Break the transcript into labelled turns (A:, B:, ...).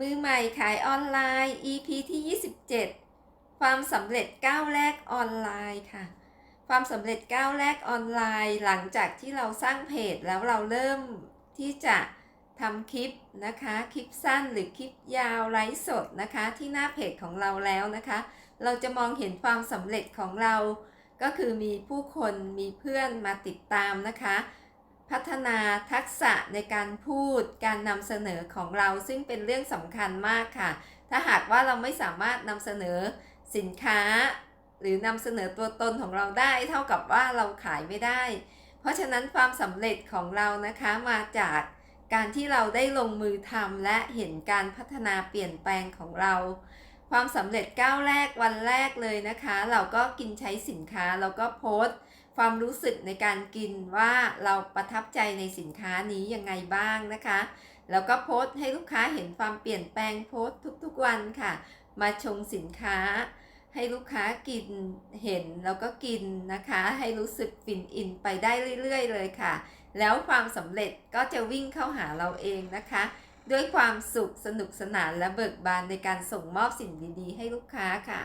A: มือใหม่ขายออนไลน์ EP ที่ 27 ความสำเร็จก้าวแรกออนไลน์ค่ะ ความสำเร็จก้าวแรกออนไลน์ หลังจากที่เราสร้างเพจแล้วเราเริ่มที่จะทำคลิปนะคะ คลิปสั้นหรือคลิปยาวไลฟ์สดนะคะ ที่หน้าเพจของเราแล้วนะคะ เราจะมองเห็นความสำเร็จของเรา ก็คือมีผู้คนมีเพื่อนมาติดตามนะคะ พัฒนาทักษะในการพูดการนำเสนอของเราซึ่งเป็นเรื่องสำคัญมากค่ะ ถ้าหากว่าเราไม่สามารถนำเสนอสินค้า หรือนำเสนอตัวตนของเราได้ เท่ากับว่าเราขายไม่ได้ เพราะฉะนั้นความสำเร็จของเรานะคะมาจากการที่เราได้ลงมือทำและเห็นการพัฒนาเปลี่ยนแปลงของเรา ความสำเร็จก้าวแรกวันแรกเลยนะคะ เราก็กินใช้สินค้าเราก็โพสต์ ความรู้สึกในการกินว่าเราประทับใจในสินค้านี้ยังไงบ้างนะคะ แล้วก็โพสต์ให้ลูกค้าเห็นความเปลี่ยนแปลงโพสต์ทุกๆวันค่ะ มาชงสินค้า ให้ลูกค้ากินเห็นแล้วก็กินนะคะ ให้รู้สึกฟินอินไปได้เรื่อยๆ เลยค่ะ แล้วความสำเร็จก็จะวิ่งเข้าหาเราเองนะคะ ด้วยความสุขสนุกสนานและเบิกบานในการส่งมอบสิ่งดีๆ ให้ลูกค้าค่ะ